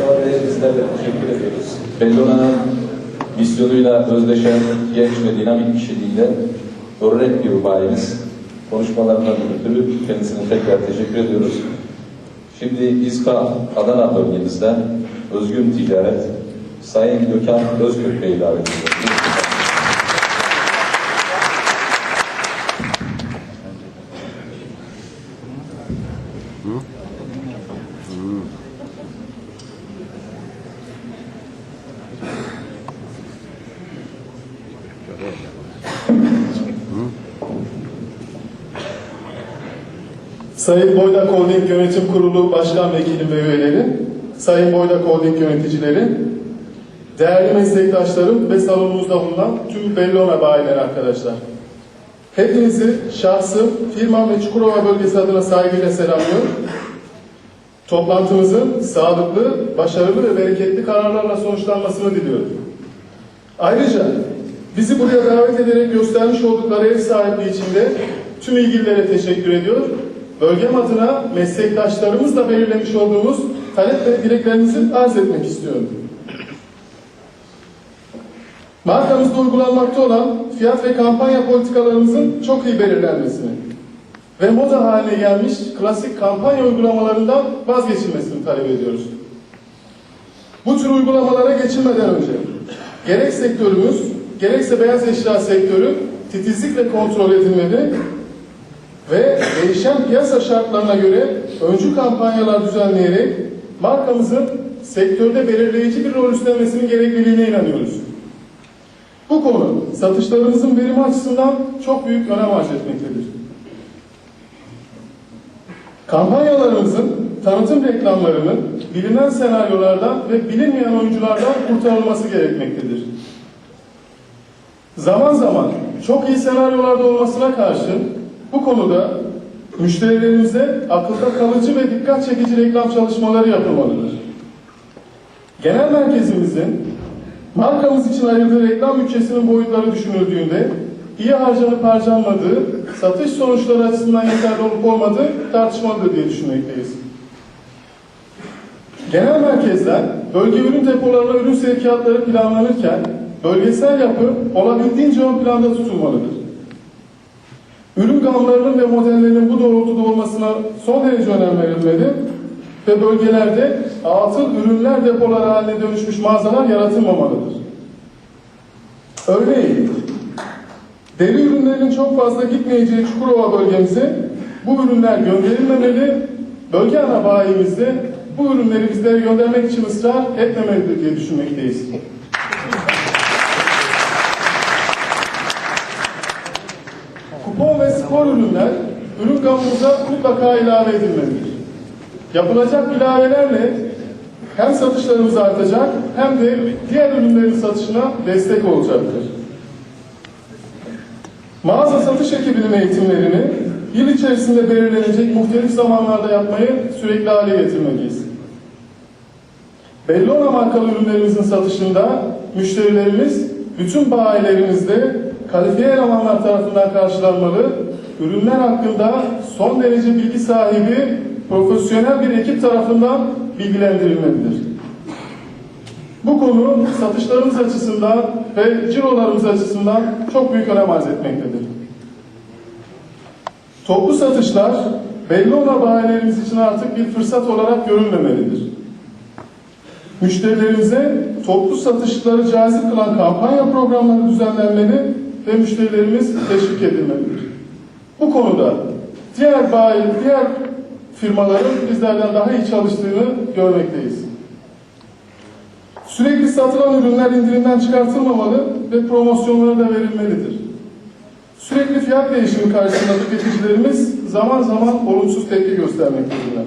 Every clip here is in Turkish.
Mustafa Bey bizler de teşekkür ediyoruz. Bellona'nın misyonuyla özdeşen genç ve dinamik kişiliğiyle örnek bir bayimiz. Konuşmalarından ötürü kendisine tekrar teşekkür ediyoruz. Şimdi İzka Adana bölgemizden Özgün Ticaret Sayın Gökhan Özgür Bey'i davet ediyoruz. Sayın Boydak Holding Yönetim Kurulu Başkan Vekilim ve üyeleri, Sayın Boydak Holding yöneticileri, değerli meslektaşlarım ve salonumuzda bulunan tüm Bellona bayileri arkadaşlar. Hepinizi şahsım, firmam ve Çukurova bölgesi adına saygıyla selamlıyorum. Toplantımızın sağlıklı, başarılı ve bereketli kararlarla sonuçlanmasını diliyorum. Ayrıca bizi buraya davet ederek göstermiş oldukları ev sahipliği için de tüm ilgililere teşekkür ediyor. Bölgem adına meslektaşlarımızla belirlemiş olduğumuz talep ve dileklerimizi arz etmek istiyorum. Markamızda uygulanmakta olan fiyat ve kampanya politikalarımızın çok iyi belirlenmesini ve moda haline gelmiş klasik kampanya uygulamalarından vazgeçilmesini talep ediyoruz. Bu tür uygulamalara geçilmeden önce gerek sektörümüz, gerekse beyaz eşya sektörü titizlikle kontrol edilmeli ve değişen piyasa şartlarına göre öncü kampanyalar düzenleyerek markamızın sektörde belirleyici bir rol üstlenmesinin gerekliliğine inanıyoruz. Bu konu satışlarımızın verimi açısından çok büyük önem arz etmektedir. Kampanyalarımızın tanıtım reklamlarının bilinen senaryolardan ve bilinmeyen oyunculardan kurtarılması gerekmektedir. Zaman zaman çok iyi senaryolarda olmasına karşın bu konuda müşterilerimize akılda kalıcı ve dikkat çekici reklam çalışmaları yapılmalıdır. Genel merkezimizin markamız için ayırdığı reklam bütçesinin boyutları düşünüldüğünde iyi harcanıp harcanmadığı, satış sonuçları açısından yeterli olup olmadığı tartışmalıdır diye düşünmekteyiz. Genel merkezden bölge ürün depolarına ürün sevkiyatları planlanırken bölgesel yapı olabildiğince ön planda tutulmalıdır. Ürün gamlarının ve modellerinin bu doğrultuda olmasına son derece önem verilmeli ve bölgelerde atıl ürünler depoları haline dönüşmüş mağazalar yaratılmamalıdır. Örneğin, deri ürünlerinin çok fazla gitmeyeceği Çukurova bölgemize bu ürünler gönderilmemeli, bölge ana bayimizde bu ürünleri bizlere göndermek için ısrar etmemelidir diye düşünmekteyiz. Spor ürünler ürün gamımıza mutlaka ilave edilmelidir. Yapılacak ilavelerle hem satışlarımız artacak hem de diğer ürünlerin satışına destek olacaktır. Mağaza satış ekibinin eğitimlerini yıl içerisinde belirlenecek muhtelif zamanlarda yapmayı sürekli hale getirmeliyiz. Bellona markalı ürünlerimizin satışında müşterilerimiz bütün bayilerimizde kalifiye elemanlar tarafından karşılanmalı, ürünler hakkında son derece bilgi sahibi profesyonel bir ekip tarafından bilgilendirilmelidir. Bu konu satışlarımız açısından ve cirolarımız açısından çok büyük önem arz etmektedir. Toplu satışlar belli olan bayilerimiz için artık bir fırsat olarak görülmemelidir. Müşterilerimize toplu satışları cazip kılan kampanya programları düzenlenmeli ve müşterilerimiz teşvik edilmelidir. Bu konuda diğer bayi, diğer firmaların bizlerden daha iyi çalıştığını görmekteyiz. Sürekli satılan ürünler indirimden çıkartılmamalı ve promosyonlara da verilmelidir. Sürekli fiyat değişimi karşısında tüketicilerimiz zaman zaman olumsuz tepki göstermektedirler.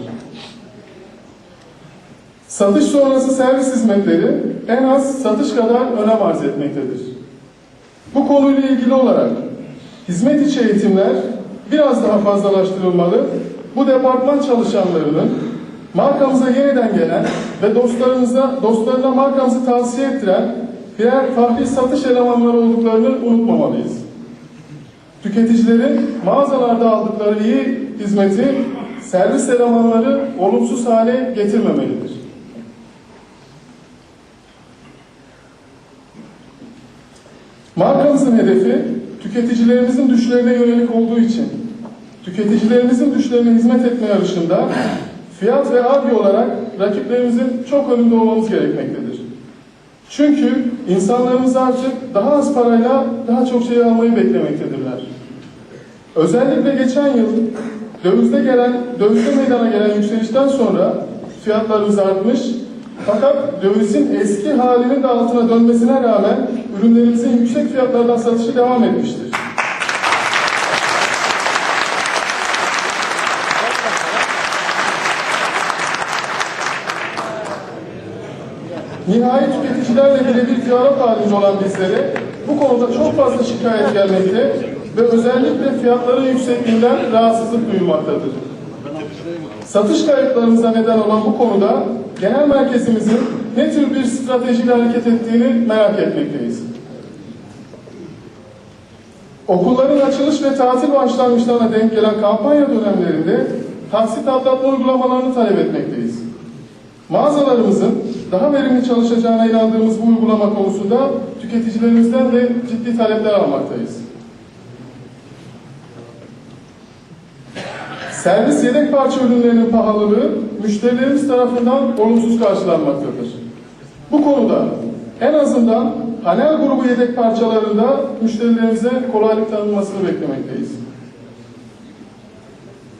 Satış sonrası servis hizmetleri en az satış kadar önem arz etmektedir. Bu konuyla ilgili olarak hizmet içi eğitimler biraz daha fazlalaştırılmalı. Bu departman çalışanlarının markamıza yeniden gelen ve dostlarınıza, dostlarına markamızı tavsiye ettiren birer fahri satış elemanları olduklarını unutmamalıyız. Tüketicilerin mağazalarda aldıkları iyi hizmeti servis elemanları olumsuz hale getirmemelidir. Markamızın hedefi tüketicilerimizin düşlerine yönelik olduğu için tüketicilerimizin düşlerine hizmet etme yarışında fiyat ve arge olarak rakiplerimizin çok önünde olmamız gerekmektedir. Çünkü insanlarımız artık daha az parayla daha çok şey almayı beklemektedirler. Özellikle geçen yıl dövizde gelen, dövizde meydana gelen yükselişten sonra fiyatlarımız artmış. Fakat dövizin eski halinin de altına dönmesine rağmen ürünlerimizin yüksek fiyatlardan satışı devam etmiştir. Nihai tüketicilerle birebir diyalog halinde olan bizlere bu konuda çok fazla şikayet gelmekte ve özellikle fiyatların yüksekliğinden rahatsızlık duyulmaktadır. Satış kayıplarımıza neden olan bu konuda genel merkezimizin ne tür bir stratejiyle hareket ettiğini merak etmekteyiz. Okulların açılış ve tatil başlangıçlarına denk gelen kampanya dönemlerinde taksit atlatma uygulamalarını talep etmekteyiz. Mağazalarımızın daha verimli çalışacağına inandığımız bu uygulama konusunda tüketicilerimizden de ciddi talepler almaktayız. Servis yedek parça ürünlerinin pahalılığı müşterilerimiz tarafından olumsuz karşılanmaktadır. Bu konuda en azından panel grubu yedek parçalarında müşterilerimize kolaylık tanınmasını beklemekteyiz.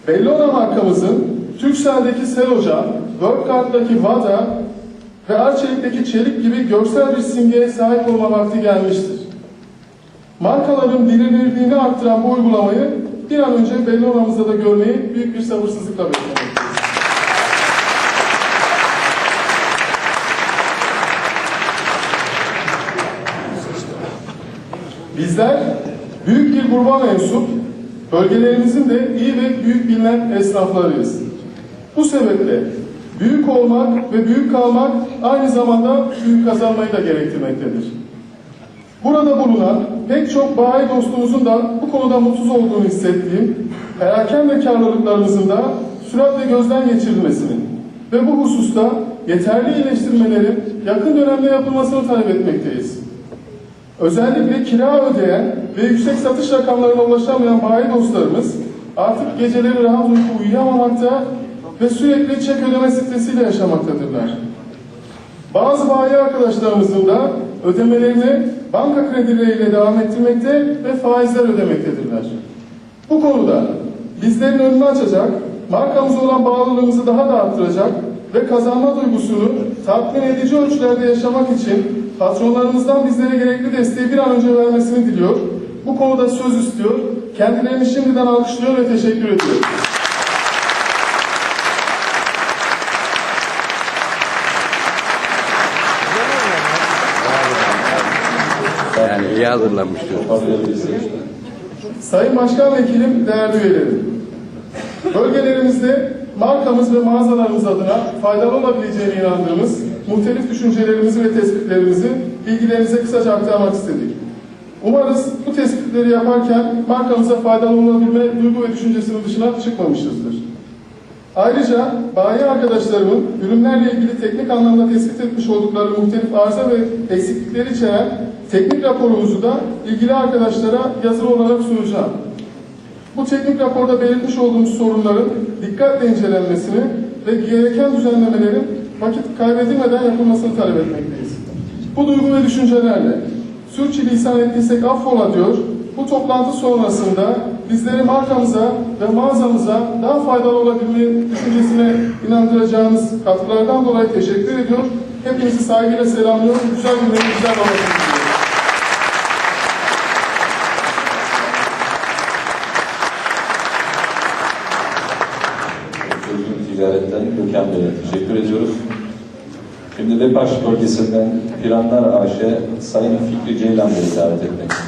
Bellona markamızın Turkcell'deki Selocan, Workcard'daki Vada ve Arçelik'teki Çelik gibi görsel bir simgeye sahip olma vakti gelmiştir. Markaların bilinirliğini arttıran bu uygulamayı bir an önce Bellona'mızda da görmeyi büyük bir sabırsızlıkla beklemekteyiz. Bizler büyük bir gruba mensup, bölgelerimizin de iyi ve büyük bilinen esnaflarıyız. Bu sebeple büyük olmak ve büyük kalmak aynı zamanda büyük kazanmayı da gerektirmektedir. Burada bulunan pek çok bayi dostumuzun da bu konuda mutsuz olduğunu hissettiğim, perakende karlılıklarımızın da süratle gözden geçirilmesini ve bu hususta yeterli iyileştirmelerin yakın dönemde yapılmasını talep etmekteyiz. Özellikle kira ödeyen ve yüksek satış rakamlarına ulaşamayan bayi dostlarımız artık geceleri rahat uyku uyuyamamakta ve sürekli çek ödeme stresiyle yaşamaktadırlar. Bazı bayi arkadaşlarımızın da ödemelerini banka kredileriyle devam ettirmekte ve faizler ödemektedirler. Bu konuda bizlerin önünü açacak, markamıza olan bağlılığımızı daha da arttıracak ve kazanma duygusunu tatmin edici ölçülerde yaşamak için patronlarımızdan bizlere gerekli desteği bir an önce vermesini diliyor. Bu konuda söz istiyor. Kendilerini şimdiden alkışlıyor ve teşekkür ediyor. İyi hazırlanmıştır. Sayın Başkan Vekilim, değerli üyelerim. Bölgelerimizde markamız ve mağazalarımız adına faydalı olabileceğine inandığımız muhtelif düşüncelerimizi ve tespitlerimizi bilgilerinize kısaca aktarmak istedik. Umarız bu tespitleri yaparken markamıza faydalı olabilme duygu ve düşüncesinin dışına çıkmamışızdır. Ayrıca bayi arkadaşlarımın ürünlerle ilgili teknik anlamda tespit etmiş oldukları muhtelif arıza ve eksiklikleri içeren teknik raporumuzu da ilgili arkadaşlara yazılı olarak sunacağım. Bu teknik raporda belirtmiş olduğumuz sorunların dikkatle incelenmesini ve gereken düzenlemelerin vakit kaybedilmeden yapılmasını talep etmekteyiz. Bu duygu ve düşüncelerle sürçülisan ettiysek affola diyor. Bu toplantı sonrasında bizleri markamıza ve mağazamıza daha faydalı olabilme düşüncesine inandıracağınız katkılardan dolayı teşekkür ediyor. Hepinizi saygıyla selamlıyorum. Güzel günler, güzel Ramazan Ticaret'ten Gökhan Bey'e teşekkür ediyoruz. Şimdi Depaş bölgesinden Planlar AŞ Sayın Fikri Ceylan Bey'i davet etmek